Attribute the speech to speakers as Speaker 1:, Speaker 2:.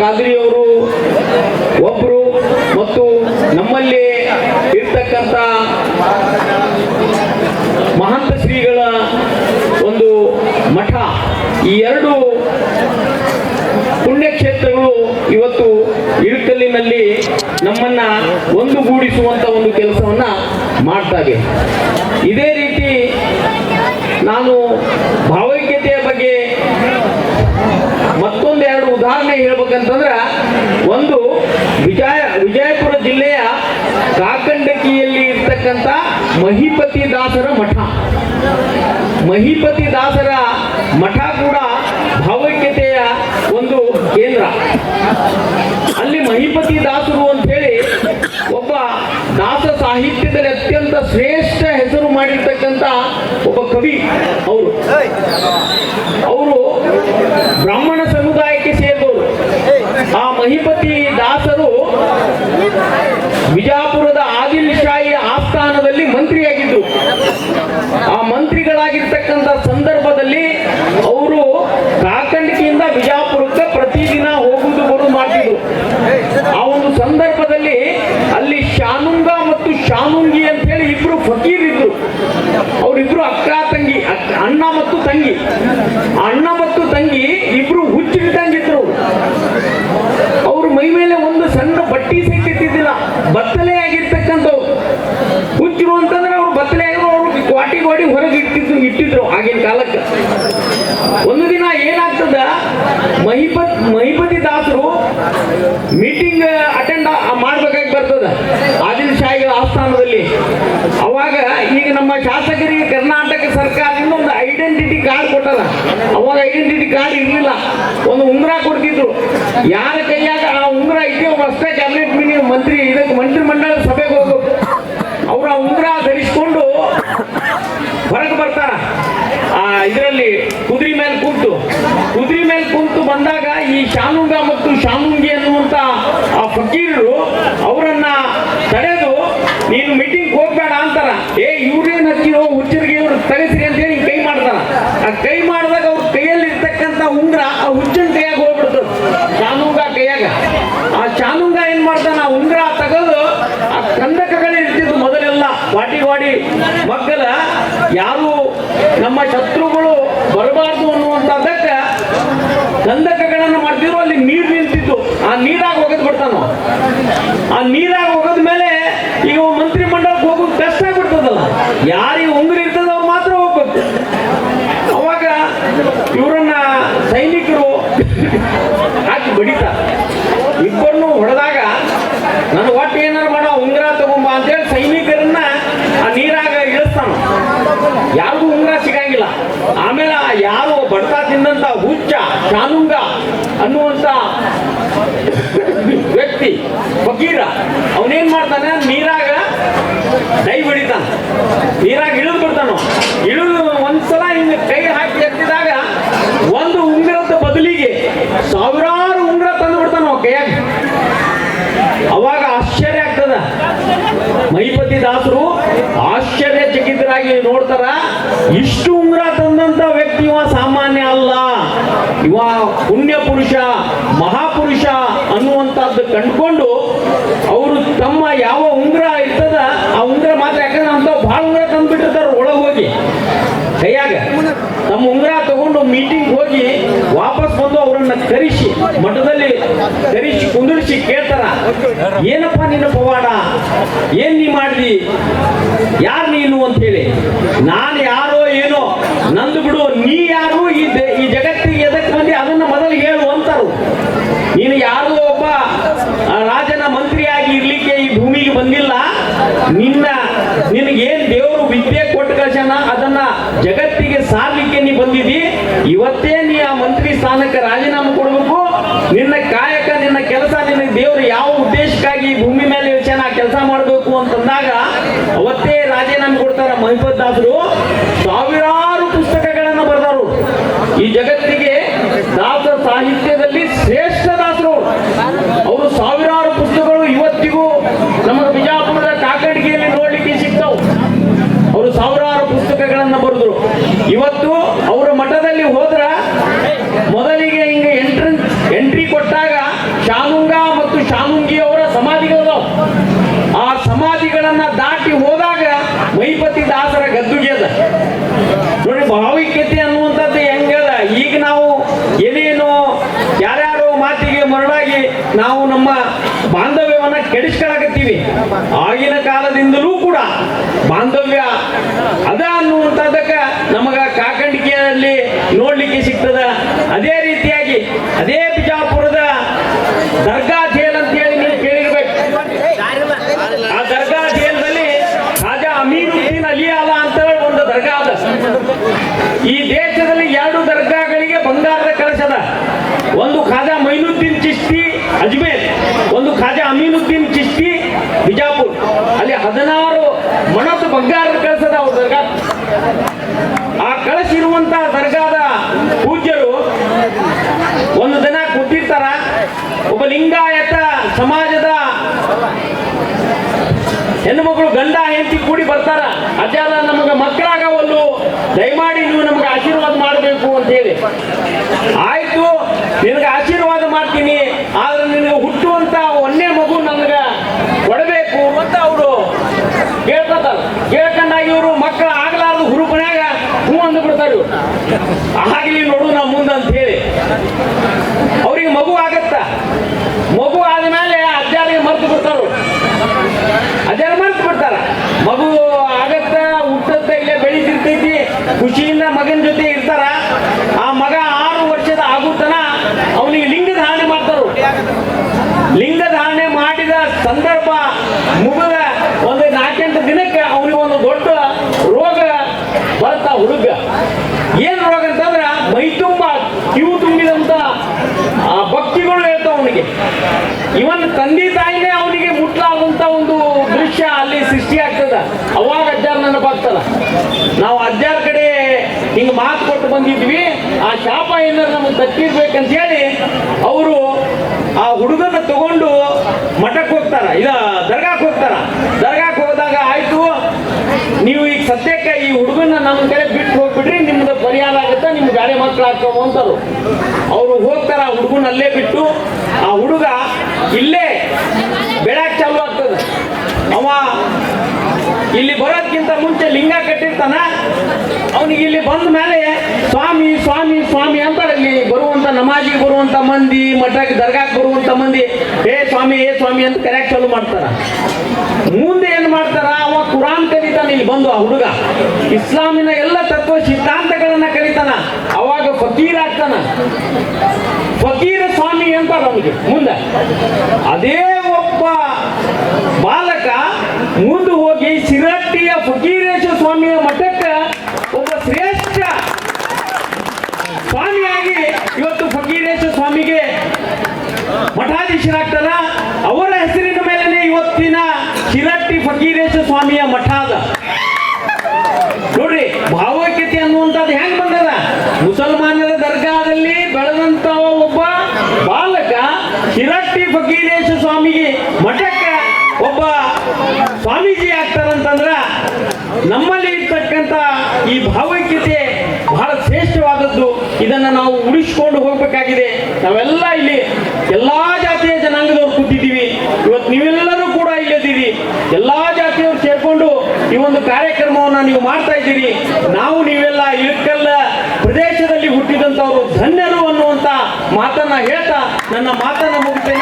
Speaker 1: ಖಾದ್ರಿಯವರು, ಒಬ್ರು ಮತ್ತು ನಮ್ಮಲ್ಲಿ ಇರ್ತಕ್ಕಂಥ ಮಹಂತ ಶ್ರೀಗಳ ಒಂದು ಮಠ. ಈ ಎರಡು ಪುಣ್ಯಕ್ಷೇತ್ರಗಳು ಇವತ್ತು ಇಳುಕಲ್ಲಿನಲ್ಲಿ ನಮ್ಮನ್ನ ಒಂದುಗೂಡಿಸುವಂತ ಒಂದು ಕೆಲಸವನ್ನ ಮಾಡ್ತಾರೆ ಇದೇ ರೀತಿ ನಾನು ಭಾವೈಕ್ಯತೆಯ ಬಗ್ಗೆ ಮತ್ತೊಂದು ಉದಾಹರಣೆ ಹೇಳ್ಬೇಕಂತಂದ್ರ ಒಂದು ವಿಜಯ ವಿಜಯಪುರ ಜಿಲ್ಲೆಯ ಕಾಕಂಡಕಿಯಲ್ಲಿ ಇರ್ತಕ್ಕಂಥ ಮಹಿಪತಿ ದಾಸರ ಮಠ. ಮಹಿಪತಿ ದಾಸರ ಮಠ ಕೂಡ ಭಾವೈಕ್ಯತೆಯ ಒಂದು ಕೇಂದ್ರ. ಅಲ್ಲಿ ಮಹಿಪತಿ ದಾಸರು ಅಂತ ಹೇಳಿ ಒಬ್ಬ ದಾಸ ಸಾಹಿತ್ಯದಲ್ಲಿ ಅತ್ಯಂತ ಶ್ರೇಷ್ಠ ಹೆಸರು ಮಾಡಿರ್ತಕ್ಕಂಥ ಒಬ್ಬ ಕವಿ ಅವರು. ಅವರು ಬ್ರಾಹ್ಮಣ ಸೇರಿದವರು ಆ ಮಹಿಪತಿ ದಾಸರು ವಿಜಾಪುರದ ಆದಿಲ್ ಶಾಹಿ ಆಸ್ಥಾನದಲ್ಲಿ ಮಂತ್ರಿಯಾಗಿದ್ದರು ಆ ಮಂತ್ರಿಗಳಾಗಿರ್ತಕ್ಕಂಥ ಸಂದರ್ಭದಲ್ಲಿ ಅವರು ಕಾಕಂಡಿಕೆಯಿಂದ ವಿಜಾಪುರಕ್ಕೆ ಪ್ರತಿದಿನ ಹೋಗುವುದು ಬರುವುದು ಮಾಡ್ತಿದ್ರು. ಆ ಒಂದು ಸಂದರ್ಭದಲ್ಲಿ ಅಲ್ಲಿ ಶಾನುಂಗ ಮತ್ತು ಶಾನುಂಗಿ ಅಂತ ಹೇಳಿ ಇಬ್ರು ಫಕೀರ್ ಇದ್ರು. ಅವರಿಬ್ರು ಅಕ್ಕ ತಂಗಿ ಅಣ್ಣ ಮತ್ತು ತಂಗಿ ಆ ಅಣ್ಣ ಮತ್ತು ತಂಗಿ ಇಬ್ರು ಹುಚ್ಚಿಡ್ದಂಗಿದ್ರು ಅವ್ರ ಮೈ ಮೇಲೆ ಒಂದು ಸಣ್ಣ ಬಟ್ಟಿ ಸಹಿತ ಇದ್ದಿದ್ದಿಲ್ಲ ಬತ್ತಲೆ ಆಗಿರ್ತಕ್ಕಂಥವ್ರು ಹುಚ್ಚರು ಅಂತಂದ್ರೆ ಅವ್ರು ಬತ್ತಲೆ ಆಗಿರೋ ಅವ್ರು ಕ್ವಾಟಿ ಗೋಡಿ ಹೊರಗೆ ಇಟ್ಟಿದ್ರು ಇಟ್ಟಿದ್ರು ಆಗಿನ ಕಾಲಕ್ಕೆ ಒಂದು ದಿನ ಏನಾಗ್ತದ ಮಹಿಪತ್ ಮಹಿಪತಿ ದಾಸರು ಮೀಟಿಂಗ್ ಅಟೆಂಡ್ ಮಾಡ್ಬೇಕಾಗಿ ಬರ್ತದ. ಆದಿಲ್ ಶಾಹಿಗಳ ಆಸ್ಥಾನದಲ್ಲಿ. ಅವಾಗ ಈಗ ನಮ್ಮ ಶಾಸಕರಿಗೆ ಕರ್ನಾಟಕ ಸರ್ಕಾರದಿಂದ ಒಂದು ಐಡೆಂಟಿಟಿ ಕಾರ್ಡ್ ಕೊಟ್ಟದ. ಅವಾಗ ಐಡೆಂಟಿಟಿ ಕಾರ್ಡ್ ಇರಲಿಲ್ಲ. ಒಂದು ಉಂಗುರ ಕೊಡ್ತಿದ್ರು. ಯಾರ ಕೈಯಾಗ ಆ ಉಂಗುರ ಇದೆ ಅವ್ರು ಅಷ್ಟೇ ಕ್ಯಾಬಿನೆಟ್ ಮಂತ್ರಿ, ಇದಕ್ಕೆ ಮಂತ್ರಿ ಮಂಡಲ ಸಭೆಗೆ ಹೋಗ್ಬೇಕು ಅವ್ರ ಉಂಗುರ ಧರಿಸಿಕೊಂಡು ಹೊರಗೆ ಬರ್ತಾರ. ಇದರಲ್ಲಿ ಕುದುರೆ ಮೇಲೆ ಕುಂತು ಕುದುರೆ ಮೇಲೆ ಕುಂತು ಬಂದಾಗ ಈ ಶಾನುಂಗ ಮತ್ತು ಶಾನುಂಗಿ ಅನ್ನುವಂತ ಆ ಫಕೀರರು ಅವರನ್ನ ತಡೆದು, ನೀನು ಮೀಟಿಂಗ್ ಹೋಗ್ಬೇಡ ಅಂತಾರ. ಏ, ಇವ್ರೇನ್ ಹಚ್ಚಿರೋ ಹುಚ್ಚರಿಗೆ ಇವ್ರು ತಗಸ್ರಿ ಅಂತ ಹೇಳಿ ಕೈ ಮಾಡ್ತಾರ. ಆ ಕೈ ಮಾಡಿದಾಗ ಅವ್ರ ಕೈಯಲ್ಲಿ ಇರ್ತಕ್ಕಂತ ಉಂಗ್ರ ಆ ಹುಚ್ಚನ್ ಕೈಯಾಗ ಹೋಗ್ಬಿಡ್ತದ ಶಾನುಂಗ ಕೈಯಾಗ. ಆ ಶಾನುಂಗ ಏನ್ ಮಾಡ್ತಾನ? ಆ ಉಂಗ್ರ ತೆಗೆದು ಆ ಕಂದಕಗಳೇ ಇರ್ತಿದ್ದು ಮೊದಲೆಲ್ಲ. ವಾಟಿ ವಾಡಿ ಮಗ್ಗಲ ಯಾರು ನಮ್ಮ ಶತ್ರುಗಳು ಬರಬಾರ್ದು ಅನ್ನುವಂಥದ್ದಕ್ಕೆ ಕಂದಕಗಳನ್ನು ಮಾಡ್ತಿದ್ರು ಅಲ್ಲಿ ನೀರು ನಿಂತಿತ್ತು ಆ ನೀರಾಗ ಒಗೆದು ಬಿಡ್ತಾನ ಆ ನೀರಾಗ ಹೋಗದ ಮೇಲೆ ಈಗ ಮಂತ್ರಿ ಮಂಡಲಕ್ಕೆ ಹೋಗೋದು ಕಷ್ಟ ಆಗ್ಬಿಡ್ತದಲ್ಲ. ಯಾರಿಗೆ ಉಂಗುರ ಇರ್ತದ ಮಾತ್ರ ಹೋಗ್ಬೇಕು. ಅವಾಗ ಇವರನ್ನ ಸೈನಿಕರು ಹಾಕಿ ಬಡಿತಾರೆ ಇಬ್ಬರನ್ನು ಹೊಡೆದಾಗ ನನ್ನ ಒಟ್ಟು ಏನಾರು ಮಾಡೋ ಉಂಗುರ ತಗೊಂಬ ಅಂತೇಳಿ ಸೈನಿಕರನ್ನ ಆ ನೀರಾಗ ಇಳಿಸ್ತಾನ. ಯಾರಿಗೂ ಉಂಗುರ ಸಿಗಂಗಿಲ್ಲ. ಆಮೇಲೆ ಯಾರು ಬಡ್ತಾ ತಿಂದಂತ ಹುಚ್ಚ ಚಾನುಂಗ ವ್ಯಕ್ತಿ ಫಕೀರ ಅವನೇನ್ ಮಾಡ್ತಾನೆ? ನೀರಾಗ ಡೈ ಬಡಿತಾನ ನೀರಾಗ ಇಳಿದು ಬಿಡ್ತಾನ ಇಳಿದು ಒಂದ್ಸಲ ಹಿಂಗ ಕೈ ಹಾಕಿ ಎತ್ತಿದಾಗ ಒಂದು ಉಂಗುರದ ಬದಲಿಗೆ ಸಾವಿರಾರು ಉಂಗುರ ತಂದು ಬಿಡ್ತಾನ ಕೈಯಾಗ. ಅವಾಗ ಆಶ್ಚರ್ಯ ಆಗ್ತದ. ಮೈಪತಿ ದಾಸರು ಆಶ್ಚರ್ಯ ಚಕಿತರಾಗಿ ನೋಡ್ತಾರ, ಇಷ್ಟು ಉಂಗುರ ತಂದಂತ ವ್ಯಕ್ತಿ ಇವ ಸಾಮಾನ್ಯ ಅಲ್ಲ ಇವ ಪುಣ್ಯ ಪುರುಷ, ಮಹಾಪುರುಷ ಅನ್ನುವಂಥದ್ದು ಕಂಡುಕೊಂಡು ಅವರು ತಮ್ಮ ಯಾವ ಉಂಗುರ ಇರ್ತದ, ಆ ಉಂಗ್ರ ಮಾತ್ರ ಯಾಕಂದ್ರೆ ಅಂತ ಭಾಳ ಉಂಗ್ರ ತಂದ್ಬಿಟ್ಟಿರ್ತಾರ ಒಳಗೆ ಹೋಗಿ. ಕೈಯಾಗ. ತಮ್ಮ ಉಂಗ್ರ ತಗೊಂಡು ಮೀಟಿಂಗ್ ಹೋಗಿ ವಾಪಸ್ ಬಂದು ಅವರನ್ನ ಕರೆಸಿ, ಮಠದಲ್ಲಿ ಕರೆಸಿ, ಕುಂದಿರಿಸಿ ಕೇಳ್ತಾರ, ಏನಪ್ಪ ನಿನ್ನ ಪವಾಡ? ಏನ್ ನೀ ಮಾಡಿದಿ? ಯಾರು ನೀನು? ಅಂತ ಹೇಳಿ. ನಾನು ಯಾರೋ ಏನೋ, ನಂದು ಬಿಡು, ನೀ ಯಾರು ಈ ದೆ- ಈ ಜಗತ್ತಿಗೆ ಎದಕ್ಕೆ ಬಂದಿ ಅದನ್ನ ಮೊದಲು ಹೇಳು ಅಂತಾರು ನೀನು ಯಾರು ಒಬ್ಬ ರಾಜನ ಮಂತ್ರಿಯಾಗಿ ಇರ್ಲಿಕ್ಕೆ ಈ ಭೂಮಿಗೆ ಬಂದಿಲ್ಲ? ನಿನ್ನ, ನಿನಗೇನ್ ದೇವರು ವಿದ್ಯೆ ಕೊಟ್ಟ ಕಳ್ಸನ ಅದನ್ನ ಜಗತ್ತಿಗೆ ಸಾರ್ಲಿಕ್ಕೆ ನೀ ಬಂದಿದ್ದಿ? ಇವತ್ತೇ ನೀ ಆ ಮಂತ್ರಿ ಸ್ಥಾನಕ್ಕೆ ರಾಜೀನಾಮೆ ಕೊಡಬೇಕು. ನಿನ್ನ ಕಾಯಕ, ನಿನ್ನ ಕೆಲಸ, ನಿನ್ನ ದೇವರು ಯಾವ ಉದ್ದೇಶಕ್ಕಾಗಿ ಭೂಮಿ ಮೇಲೆ ಯೋಚನೆ ಕೆಲಸ ಮಾಡಬೇಕು ಅಂತಂದಾಗ ಅವತ್ತೇ ರಾಜೀನಾಮೆ ಕೊಡ್ತಾರ ಮಹಿಪದ್ದಾದ್ರು ಸಾವಿರಾರು ಪುಸ್ತಕಗಳನ್ನು ಬರೆದರು ಈ ಜಗತ್ತಿಗೆ ದಾಸ ಸಾಹಿತ್ಯದಲ್ಲಿ ಶ್ರೇಷ್ಠ ದಾಸರು ಅವರು ಸಾವಿರಾರು ಪುಸ್ತಕಗಳು ಇವತ್ತಿಗೂ ನಮ್ಮ ಬಿಜಾಪುರದ ಕಾಕಡಿಗೆಯಲ್ಲಿ ನೋಡ್ಲಿಕ್ಕೆ ಸಿಗ್ತಾವು ಅವರು ಸಾವಿರಾರು ಪುಸ್ತಕಗಳನ್ನ ಬರೆದ್ರು ಇವತ್ತು ಅವರ ಮಠದಲ್ಲಿ ಹೋದ್ರ ಮೊದಲಿಗೆ ಹಿಂಗೆ ಎಂಟ್ರೆನ್ಸ್ ಎಂಟ್ರಿ ಕೊಟ್ಟಾಗ ಘಟ್ಟಗಳನ್ನ ದಾಟಿ ಹೋದಾಗ ವೈಪತಿ ದಾಸರ ಗದ್ದುಗೆ ಅದ. ನೋಡಿ ಭಾವೈಕ್ಯತೆ ಅನ್ನುವಂಥದ್ದು ಹೆಂಗದ? ಈಗ ನಾವು ಏನೇನೋ ಯಾರ್ಯಾರೋ ಮಾತಿಗೆ ಮರಳಾಗಿ ನಾವು ನಮ್ಮ ಬಾಂಧವ್ಯವನ್ನ ಕೆಡಿಸ್ಕೊಳಕತ್ತೀವಿ. ಆಗಿನ ಕಾಲದಿಂದಲೂ ಕೂಡ ಬಾಂಧವ್ಯ ಅದ ಅನ್ನುವಂಥದ್ದಕ್ಕ ನಮಗ ಕಾಕಂಡಿಕೆಯಲ್ಲಿ ನೋಡ್ಲಿಕ್ಕೆ ಸಿಗ್ತದ. ಅದೇ ರೀತಿಯಾಗಿ ಅದೇ ಬಿಜಾಪುರದ ದರ್ಗಾ ಜೇಲ್ ಅಂತ ಹೇಳಿ ನೀವು ಕೇಳಿರ್ಬೇಕು ಆ ದರ್ಗಾ ಜೇಲ್ದಲ್ಲಿ ರಾಜಾ ಅಲ ಅಂತ ಹೇಳಿ ಒಂದು ದರ್ಗಾ ಅದ. ಈ ದೇಶದಲ್ಲಿ ಎರಡು ದರ್ಗಾಗಳಿಗೆ ಬಂಗಾರದ ಕಳಸದ ಒಂದು ಖಾಜಾ ಮೈನುದ್ದೀನ್ ಚಿಸ್ತಿ ಅಜ್ಮೇರ್. ಒಂದು ಖಾಜಾ ಅಮೀನುದ್ದೀನ್ ಚಿಸ್ತಿ ಬಿಜಾಪುರ್. ಅಲ್ಲಿ ಹದಿನಾರು ಮಣತ್ತು ಬಂಗಾರದ ಕಳಸದ ಅವ್ರ ದರ್ಗಾ ಆ ಕಳಸಿರುವಂತ ದರ್ಗಾದ ಪೂಜ್ಯರು ಒಂದು ದಿನ ಕೂತಿರ್ತಾರ ಒಬ್ಬ ಲಿಂಗಾಯತ ಸಮಾಜದ ಹೆಣ್ಣು ಮಕ್ಕಳು ಗಂಡ ಹೆಂಡತಿ ಕೂಡಿ ಬರ್ತಾರ ಅಜ್ಜಾಲ ನಮಗೆ ಮಕ್ಕಳಾಗವಲ್ಲು. ದಯಮಾಡಿ ನೀವು ನಮ್ಗೆ ಆಶೀರ್ವಾದ ಮಾಡಬೇಕು ಅಂತ ಹೇಳಿ ಆಯ್ತು, ನಿನಗೆ ಆಶೀರ್ವಾದ ಮಾಡ್ತೀನಿ. ಆದ್ರೆ ನಿನಗೆ ಹುಟ್ಟುವಂತ ಒಂದೇ ಮಗು ನನಗೆ ಕೊಡಬೇಕು ಅಂತ ಅವರು ಕೇಳ್ಕೊತಾರ. ಕೇಳ್ಕೊಂಡಾಗ ಇವರು ಮಕ್ಕಳು ಆಗ್ಲಾರ್ದು ಹುರುಪನ್ಯಾಗ ಹ್ಞೂ ಅಂದು ಬಿಡ್ತಾರೆ ಇವ್ರು. ಆಗ್ಲಿ ನೋಡು ನಮ್ಮ ಮುಂದೆ ಅಂತ ಹೇಳಿ ಅವ್ರಿಗೆ ಮಗು ಆಗತ್ತ ಮಗು ಆದ್ಮೇಲೆ ಅಜ್ಜಾರಿಗೆ ಮರ್ತು ಬಿಡ್ತಾರು ಅಜ್ಜಾರ ಮರ್ತು ಬಿಡ್ತಾರ ಮಗು ಆಗತ್ತ ಹುಟ್ಟತ್ತ ಇಲ್ಲೇ ಬೆಳೀತಿರ್ತೈತಿ ಖುಷಿಯಿಂದ ಮಗನ ಜೊತೆ ಇರ್ತಾರ, ಆ ಮಗ ಆರು ವರ್ಷದ ಆಗುತ್ತನ ಅವನಿಗೆ ಲಿಂಗ ಧಾರಣೆ ಮಾಡ್ತಾರ. ಲಿಂಗ ಧಾರಣೆ ಮಾಡಿದ ಸಂದರ್ಭ ಮುಗಿದ ಒಂದು ನಾಲ್ಕೆಂಟು ದಿನಕ್ಕೆ ಅವನಿಗೆ ಒಂದು ದೊಡ್ಡ ರೋಗ ಬರ್ತಾ ಹುಡುಗ ಏನ್ ರೋಗ ಅಂತಂದ್ರ ಮೈ ತುಂಬ ಕಿವು ತುಂಬಿದಂತ ಆ ಭಕ್ತಿಗಳು ಹೇಳ್ತಾವ ಅವನಿಗೆ ಇವನ್ ತಂದೆ ತಾಯಿನೇ ಅವನಿಗೆ ಮುಟ್ಲಾದಂತ ಒಂದು ದೃಶ್ಯ ಅಲ್ಲಿ ಸೃಷ್ಟಿ ಆಗ್ತದ ಅವಾಗ ಅಜ್ಜಾರ್ ನೆನಪಾಗ್ತದ ನಾವು ಅಜ್ಜಾರ್ ಕಡೆ ಹಿಂಗ್ ಮಾತು ಕೊಟ್ಟು ಬಂದಿದ್ವಿ. ಆ ಶಾಪ ಏನಾರು ನಮಗೆ ದಕ್ಕಿರ್ಬೇಕಂತ ಹೇಳಿ ಅವರು ಆ ಹುಡುಗನ ತಗೊಂಡು ಮಠಕ್ಕೆ ಹೋಗ್ತಾರ. ಇಲ್ಲ ದರ್ಗಾಕ್ಕೆ ಹೋಗ್ತಾರ. ದರ್ಗಾಕ್ಕೆ ಹೋದಾಗ ಆಯ್ತು, ನೀವು ಈಗ ಸದ್ಯಕ್ಕೆ ಈ ಹುಡುಗನ ನಮ್ಮ ಕಡೆ ಬಿಟ್ಟು ಹೋಗ್ಬಿಡ್ರಿ, ನಿಮ್ದು ಪರಿಹಾರ ಆಗುತ್ತೆ, ನಿಮ್ಗೆ ಬೇರೆ ಮಕ್ಕಳು ಆಗ್ತಾವ ಅಂತಾರು. ಅವರು ಹೋಗ್ತಾರ ಹುಡುಗನ ಅಲ್ಲೇ ಬಿಟ್ಟು ಆ ಹುಡುಗ ಇಲ್ಲೇ ಬೆಳಕ್ ಚಾಲು ಆಗ್ತದೆ ಅವ ಇಲ್ಲಿ ಬರೋದ್ಕಿಂತ ಮುಂಚೆ ಲಿಂಗ ಕಟ್ಟಿರ್ತಾನ? ಅವನಿಗೆ ಇಲ್ಲಿ ಬಂದ ಮೇಲೆ ಸ್ವಾಮಿ ಸ್ವಾಮಿ ಸ್ವಾಮಿ ಅಂತ ಇಲ್ಲಿ ಬರುವಂತ ನಮಾಜಿಗೆ ಬರುವಂತ ಮಂದಿ, ಮಠಕ್ಕೆ ದರ್ಗಾಕ್ ಬರುವಂತ ಮಂದಿ. ಏ ಸ್ವಾಮಿ ಏ ಸ್ವಾಮಿ ಅಂತ ಕರೆಕ್ಟ್ ಚಾಲು ಮಾಡ್ತಾರ. ಮುಂದೆ ಏನ್ ಮಾಡ್ತಾರ? ಅವ ಕುರಾನ್ ಕಲಿತಾನ, ಇಲ್ಲಿ ಬಂದು ಆ ಹುಡುಗ. ಇಸ್ಲಾಮಿನ ಎಲ್ಲ ತತ್ವ ಸಿದ್ಧಾಂತಗಳನ್ನ ಕಲಿತಾನ. ಅವಾಗ ಫಕೀರ್ ಆಗ್ತಾನ. ಫಕೀರ ಸ್ವಾಮಿ ಅಂತ ಅವನಿಗೆ, ಮುಂದೆ. ಅದೇ ಒಬ್ಬ ಬಾಲಕ ಮುಂದೆ ಫಕೀರೇಶ್ವರ ಸ್ವಾಮಿಯ ಮಠಕ್ಕೆ ಒಬ್ಬ ಶ್ರೇಷ್ಠ ಸ್ವಾಮಿಯಾಗಿ ಇವತ್ತು ಫಕೀರೇಶ್ವರ ಸ್ವಾಮಿಗೆ ಮಠಾಧೀಶರಾಗ್ತಾರ. ಅವರ ಹೆಸರಿನ ಮೇಲೆನೆ ಇವತ್ತಿನ ಶಿರಟ್ಟಿ ಫಕೀರೇಶ್ವರ ಸ್ವಾಮಿಯ ಮಠ ಅದ. ನೋಡ್ರಿ, ಭಾವೈಕ್ಯತೆ ಅನ್ನುವಂಥದ್ದು ಹೆಂಗ್ ಬಂದದ? ಮುಸಲ್ಮಾನರ ದರ್ಗಾದಲ್ಲಿ ಬೆಳೆದಂತ ಒಬ್ಬ ಬಾಲಕ ಶಿರಟ್ಟಿ ಫಕೀರೇಶ್ವರ ಸ್ವಾಮಿಗೆ ಮಠಕ್ಕೆ ಒಬ್ಬ ಸ್ವಾಮೀಜಿ ಆಗ್ತಾರಂತಂದ್ರ ನಮ್ಮಲ್ಲಿ ಇರ್ತಕ್ಕಂಥ ಈ ಭಾವೈಕ್ಯತೆ ಬಹಳ ಶ್ರೇಷ್ಠವಾದದ್ದು. ಇದನ್ನ ನಾವು ಉಳಿಸ್ಕೊಂಡು ಹೋಗಬೇಕಾಗಿದೆ. ನಾವೆಲ್ಲ ಇಲ್ಲಿ ಎಲ್ಲಾ ಜಾತಿಯ ಜನಾಂಗದವರು ಕೂತಿದ್ದೀವಿ. ಇವತ್ತು ನೀವೆಲ್ಲರೂ ಕೂಡ ಇಲ್ಲದಿರಿ ಎಲ್ಲಾ ಜಾತಿಯವರು ಸೇರ್ಕೊಂಡು ಈ ಒಂದು ಕಾರ್ಯಕ್ರಮವನ್ನ ನೀವು ಮಾಡ್ತಾ ಇದ್ದೀರಿ. ನಾವು ನೀವೆಲ್ಲ ಇಳಕಲ್ಲ ಪ್ರದೇಶದಲ್ಲಿ ಹುಟ್ಟಿದಂತವರು ಧನ್ಯರು ಅನ್ನುವಂತ ಮಾತನ್ನ ಹೇಳ್ತಾ ನನ್ನ ಮಾತನ್ನ ಮುಗಿಸ್ತಾ